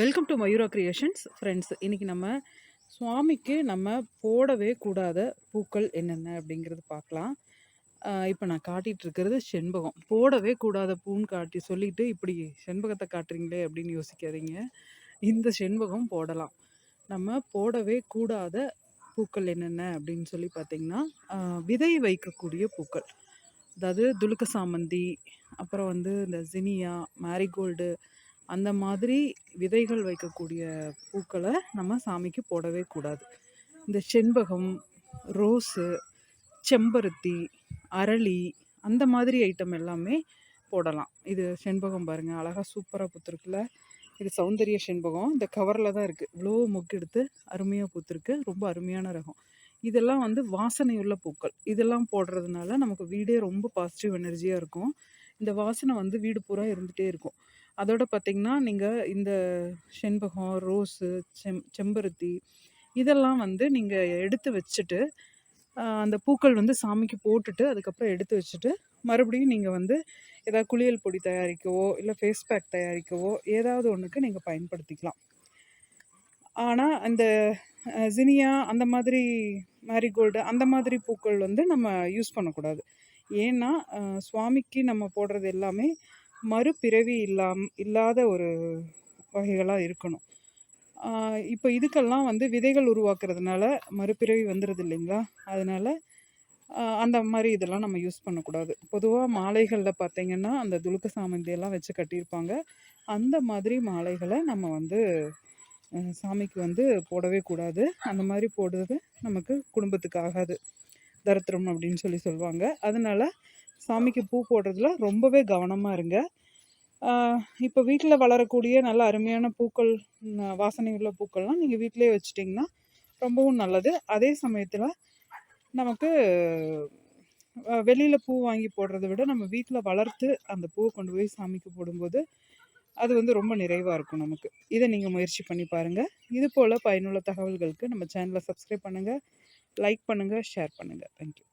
Welcome to Mayura creations friends இன்றைக்கி நம்ம சுவாமிக்கு நம்ம போடவே கூடாத பூக்கள் என்னென்ன அப்படிங்கிறது பார்க்கலாம். இப்போ நான் காட்டிகிட்டு இருக்கிறது செண்பகம். போடவே கூடாத பூன்னு காட்டி சொல்லிட்டு இப்படி செண்பகத்தை காட்டுறீங்களே அப்படின்னு யோசிக்காதீங்க. இந்த செண்பகம் போடலாம். நம்ம போடவே கூடாத பூக்கள் என்னென்ன அப்படின்னு சொல்லி பார்த்தீங்கன்னா விதை வைக்கக்கூடிய பூக்கள். அதாவது துலுக்க சாமந்தி அப்புறம் வந்து இந்த ஜினியா மேரிகோல்டு அந்த மாதிரி விதைகள் வைக்கக்கூடிய பூக்களை நம்ம சாமிக்கு போடவே கூடாது. இந்த செண்பகம் ரோஸு செம்பருத்தி அரளி அந்த மாதிரி ஐட்டம் எல்லாமே போடலாம். இது செண்பகம் பாருங்கள் அழகாக சூப்பராக பூத்துருக்குல இது சௌந்தரிய செண்பகம். இந்த கவரில் தான் இருக்குது இவ்வளோ மொக்கு எடுத்து அருமையாக பூத்துருக்கு. ரொம்ப அருமையான ரகம். இதெல்லாம் வந்து வாசனையுள்ள பூக்கள். இதெல்லாம் போடுறதுனால நமக்கு வீடே ரொம்ப பாசிட்டிவ் எனர்ஜியாக இருக்கும். இந்த வாசனை வந்து வீடு பூரா இருந்துகிட்டே இருக்கும். அதோட பார்த்திங்கன்னா நீங்கள் இந்த செண்பகம் ரோஸு செம் செம்பருத்தி இதெல்லாம் வந்து நீங்கள் எடுத்து வச்சுட்டு அந்த பூக்கள் வந்து சாமிக்கு போட்டுட்டு அதுக்கப்புறம் எடுத்து வச்சுட்டு மறுபடியும் நீங்கள் வந்து ஏதாவது குளியல் பொடி தயாரிக்கவோ இல்லை ஃபேஸ் பேக் தயாரிக்கவோ ஏதாவது ஒன்றுக்கு நீங்கள் பயன்படுத்திக்கலாம். ஆனால் அந்த ஜினியா அந்த மாதிரி மேரிகோல்டு அந்த மாதிரி பூக்கள் வந்து நம்ம யூஸ் பண்ணக்கூடாது. ஏன்னா சுவாமிக்கு நம்ம போடுறது எல்லாமே மறுபிறவி இல்லாம் இல்லாத ஒரு வகைகளாக இருக்கணும். இப்போ இதுக்கெல்லாம் வந்து விதைகள் உருவாக்குறதுனால மறுபிறவி வந்துடுது இல்லைங்களா? அதனால அந்த மாதிரி இதெல்லாம் நம்ம யூஸ் பண்ணக்கூடாது. பொதுவாக மாலைகளில் பார்த்தீங்கன்னா அந்த துலுக்க சாமந்தி எல்லாம் வச்சு கட்டியிருப்பாங்க. அந்த மாதிரி மாலைகளை நம்ம வந்து சாமிக்கு வந்து போடவே கூடாது. அந்த மாதிரி போடுறது நமக்கு குடும்பத்துக்கு ஆகாது. தரித்திரம் அப்படின்னு சொல்லி சொல்லுவாங்க. அதனால சாமிக்கு பூ போடுறதுல ரொம்பவே கவனமாக இருங்க. இப்போ வீட்டில் வளரக்கூடிய நல்ல அருமையான பூக்கள் வாசனை உள்ள பூக்கள்லாம் நீங்கள் வீட்டிலே வச்சிட்டிங்கன்னா ரொம்பவும் நல்லது. அதே சமயத்தில் நமக்கு வெளியில் பூ வாங்கி போடுறத விட நம்ம வீட்டில் வளர்த்து அந்த பூவை கொண்டு போய் சாமிக்கு போடும்போது அது வந்து ரொம்ப நிறைவாக இருக்கும் நமக்கு. இதை நீங்கள் முயற்சி பண்ணி பாருங்கள் இது போல் பயனுள்ள தகவல்களுக்கு நம்ம சேனலை சப்ஸ்கிரைப் பண்ணுங்கள் லைக் பண்ணுங்கள் ஷேர் பண்ணுங்கள் தேங்க்யூ